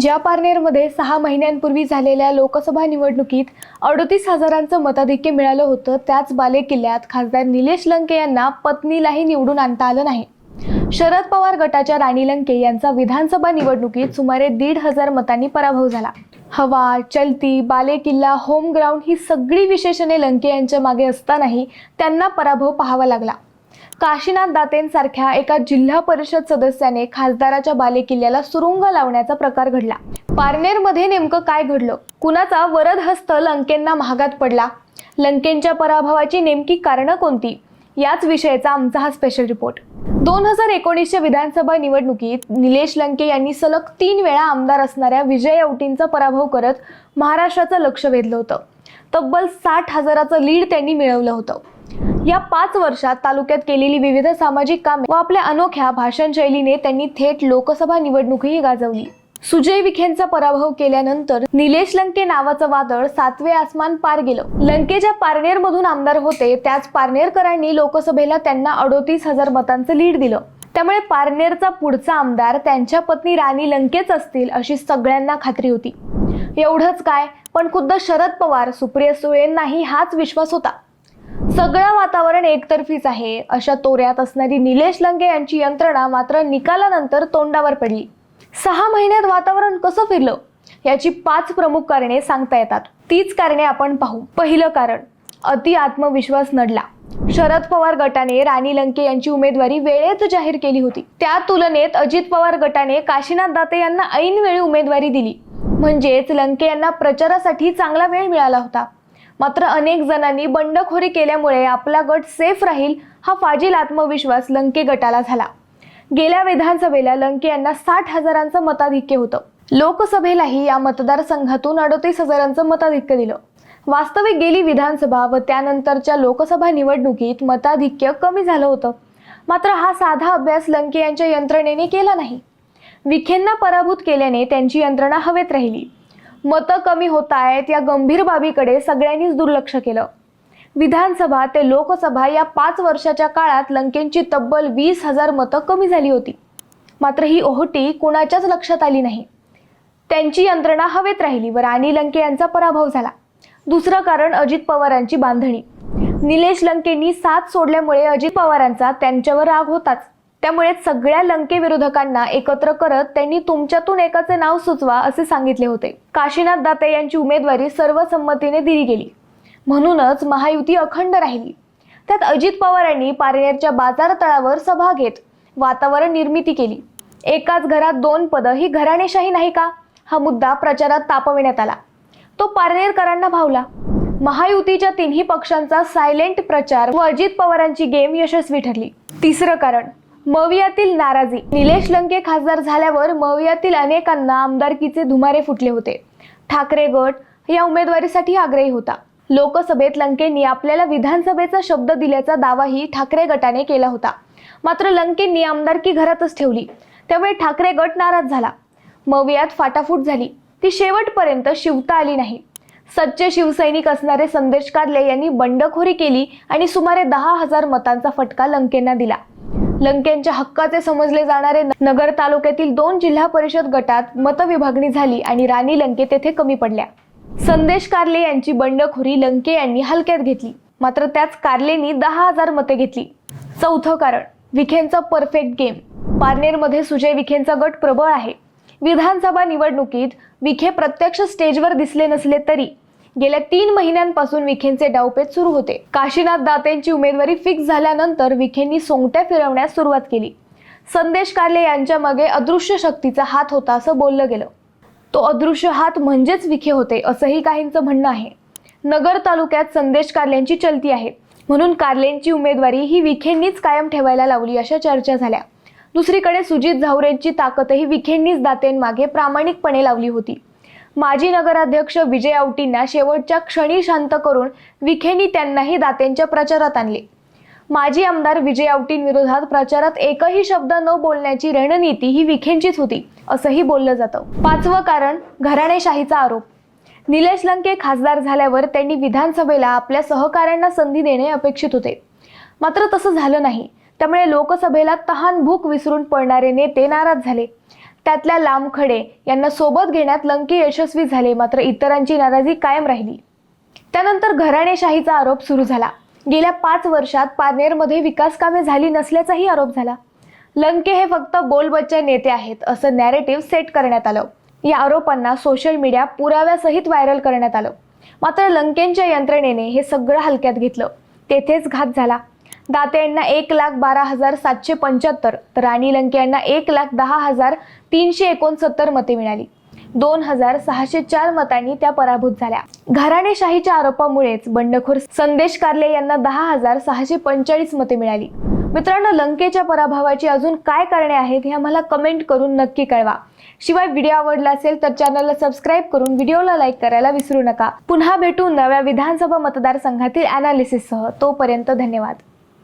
ज्या पारनेरमध्ये सहा महिन्यांपूर्वी झालेल्या लोकसभा निवडणुकीत अडतीस हजारांचं मताधिक्य मिळालं होतं त्याच बालेकिल्ल्यात खासदार निलेश लंके यांना पत्नीलाही निवडून आणता आलं नाही. शरद पवार गटाच्या राणी लंके यांचा विधानसभा निवडणुकीत सुमारे दीड हजार मतांनी पराभव झाला. हवा चलती बालेकिल्ला होम ग्राउंड ही सगळी विशेषणे लंके यांच्या मागे असतानाही त्यांना पराभव पाहावा लागला. काशीनाथ दातेंसारख्या एका जिल्हा परिषद सदस्याने खासदाराच्या बालेकिल्ल्याला सुरुंग लावण्याचा प्रकार घडला. पारनेरमध्ये नेमकं काय घडलं? कुणाचा वरद हस्त लंकेंना महागात पडला? लंकेंच्या पराभवाची नेमकी कारणं कोणती? याच विषयाचा आमचा हा स्पेशल रिपोर्ट दोन हजार एकोणीसच्या विधानसभा निवडणुकीत निलेश लंके यांनी सलग तीन वेळा आमदार असणाऱ्या विजय औटींचा पराभव करत महाराष्ट्राचं लक्ष वेधलं होतं. तब्बल साठ हजाराचं लीड त्यांनी मिळवलं होतं. या पाच वर्षात तालुक्यात केलेली विविध सामाजिक कामे व आपल्या अनोख्या भाषण शैलीने त्यांनी थेट लोकसभा निवडणूकही गाजवली. सुजय विखेंचा पराभव केल्यानंतर निलेश लंके नावाचं वादळ सातवे आसमान पार गेलं. लंकेच्या पारनेरमधून आमदार होते त्याच पारनेरकरांनी लोकसभेला त्यांना अडोतीस हजार मतांचं लीड दिलं. त्यामुळे पारनेरचा पुढचा आमदार त्यांच्या पत्नी राणी लंकेच असतील अशी सगळ्यांना खात्री होती. एवढंच काय पण खुद्द शरद पवार सुप्रिया सुळेंनाही हाच विश्वास होता. सगळं वातावरण एकतर्फीच आहे. अशा तोऱ्यात असणारी निलेश लंके यांची यंत्रणा मात्र निकालानंतर तोंडावर पडली. सहा महिन्यात वातावरण कसं फिरलं? याची पाच प्रमुख कारणे सांगता येतात. तीच कारणे आपण पाहू. पहिलं कारण अति आत्मविश्वास नडला. शरद पवार गटाने राणी लंके यांची उमेदवारी वेळेत जाहीर केली होती. त्या तुलनेत अजित पवार गटाने काशीनाथ दाते यांना ऐनवेळी उमेदवारी दिली. म्हणजेच लंके यांना प्रचारासाठी चांगला वेळ मिळाला होता. मात्र अनेक जणांनी बंडखोरी केल्यामुळे आपला गट सेफ राहील हा फाजील आत्मविश्वास लंके गटाला झाला. गेल्या विधानसभेला लंके यांना साठ हजारांचं मताधिक्य होतं. लोकसभेलाही या मतदारसंघातून अडतीस हजारांचं मताधिक्य दिलं. वास्तविक गेली विधानसभा व त्यानंतरच्या लोकसभा निवडणुकीत मताधिक्य कमी झालं होतं. मात्र हा साधा अभ्यास लंके यांच्या यंत्रणेने केला नाही. विखेंना पराभूत केल्याने त्यांची यंत्रणा हवेत राहिली. मतं कमी होत आहेत या गंभीर बाबीकडे सगळ्यांनीच दुर्लक्ष केलं. विधानसभा ते लोकसभा या पाच वर्षाच्या काळात लंकेंची तब्बल वीस हजार मतं कमी झाली होती. मात्र ही ओहोटी कुणाच्याच लक्षात आली नाही. त्यांची यंत्रणा हवेत राहिली व राणी लंके यांचा पराभव झाला. दुसरं कारण अजित पवारांची बांधणी. निलेश लंकेंनी साथ सोडल्यामुळे अजित पवारांचा त्यांच्यावर राग होताच. त्यामुळे सगळ्या लंके विरोधकांना एकत्र करत त्यांनी तुमच्यातून एकाचे नाव सुचवा असे सांगितले होते. काशीनाथ दाते यांची उमेदवारी सर्व संमतीने दिली गेली. म्हणूनच महायुती अखंड राहिली. त्यात अजित पवारांनी पारनेरच्या बाजार तळावर सभा घेत वातावरण निर्मिती केली. एकाच घरात दोन पदं ही घराणेशाही नाही का? हा मुद्दा प्रचारात तापविण्यात आला. तो पारनेरकरांना भावला. महायुतीच्या तिन्ही पक्षांचा सायलेंट प्रचार व अजित पवारांची गेम यशस्वी ठरली. तिसरं कारण मवियातील नाराजी. निलेश लंके खासदार झाल्यावर मवियातील अनेकांना आमदारकीचे धुमारे फुटले होते. ठाकरे गट या उमेदवारीसाठी आग्रही होता. लोकसभेत लंकेंनी आपल्याला विधानसभेचा शब्द दिल्याचा दावाही ठाकरे गटाने केला होता. मात्र लंकेंनी आमदारकी घरातच ठेवली. त्यामुळे ठाकरे गट नाराज झाला. मवियात फाटाफूट झाली. ती शेवटपर्यंत शिवता आली नाही. सच्चे शिवसैनिक असणारे संदेश कादले यांनी बंडखोरी केली आणि सुमारे दहा हजार मतांचा फटका लंकेंना दिला. लंकेंच्या हक्काचे समजले जाणारे नगर तालुक्यातील दोन जिल्हा परिषद गटात मतविभागणी झाली आणि राणी लंके तेथे कमी पडल्या. संदेश कार्ले यांची बंडखोरी लंके यांनी हलक्यात घेतली. मात्र त्याच कार्लेनी दहा हजार मते घेतली. चौथं कारण विखेंचा परफेक्ट गेम. पारनेरमध्ये सुजय विखेंचा गट प्रबळ आहे. विधानसभा निवडणुकीत विखे प्रत्यक्ष स्टेजवर दिसले नसले तरी गेल्या तीन महिन्यांपासून विखेंचे डावपेच सुरू होते. काशीनाथ दातेंची उमेदवारी फिक्स झाल्यानंतर विखेंनी सोंगट्या फिरवण्यास सुरुवात केली. संदेश कार्ले यांच्या मागे अदृश्य शक्तीचा हात होता असं बोललं गेलं. तो अदृश्य हात म्हणजेच विखे होते असंही काहींचं म्हणणं आहे. नगर तालुक्यात संदेश कार्ल्यांची चलती आहे. म्हणून कार्लेंची उमेदवारी ही विखेंनीच कायम ठेवायला लावली अशा चर्चा झाल्या. दुसरीकडे सुजित झावरेंची ताकदही विखेंनीच दातेंमागे प्रामाणिकपणे लावली होती. माजी नगराध्यक्ष विजय औटींना शेवटच्या क्षणी शांत करून विखेंनी त्यांनाही दातेंच्या प्रचारात आणले. माजी आमदार विजय औटींविरोधात प्रचारात एकही शब्द न बोलण्याची रणनीती ही विखेंचीच होती असंही बोललं जातं. पाचवं कारण घराणेशाहीचा आरोप. निलेश लंके खासदार झाल्यावर त्यांनी विधानसभेला आपल्या सहकाऱ्यांना संधी देणे अपेक्षित होते. मात्र तसं झालं नाही. त्यामुळे लोकसभेला तहान भूक विसरून पडणारे नेते नाराज झाले. त्यातल्या लामखडे यांना सोबत घेण्यात लंके यशस्वी झाले मात्र इतरांची नाराजी कायम राहिली. त्यानंतर घराणेशाहीचा आरोप सुरू झाला. गेल्या पाच वर्षात पारनेरमध्ये विकास कामे झाली नसल्याचाही आरोप झाला. लंके हे फक्त बोलबच्चे नेते आहेत असं नॅरेटिव्ह सेट करण्यात आलं. या आरोपांना सोशल मीडिया पुराव्यासहित व्हायरल करण्यात आलं. मात्र लंकेंच्या यंत्रणेने हे सगळं हलक्यात घेतलं. तेथेच घात झाला. दाते यांना एक लाख बारा हजार सातशे पंच्याहत्तर तर राणी लंके यांना एक लाख दहा हजार तीनशे एकोणसत्तर मते मिळाली. दोन हजार सहाशे चार मतांनी त्या पराभूत झाल्या. घराणेशाहीच्या आरोपामुळेच बंडखोर संदेश कार्ले यांना दहा हजार सहाशे पंचेचाळीस मते मिळाली. मित्रांनो लंकेच्या पराभवाची अजून काय कारणे आहेत हे आम्हाला कमेंट करून नक्की कळवा. शिवाय व्हिडिओ आवडला असेल तर चॅनलला सबस्क्राईब करून व्हिडिओला लाईक करायला विसरू नका. पुन्हा भेटू नव्या विधानसभा मतदारसंघातील अनालिसिससह तोपर्यंत धन्यवाद.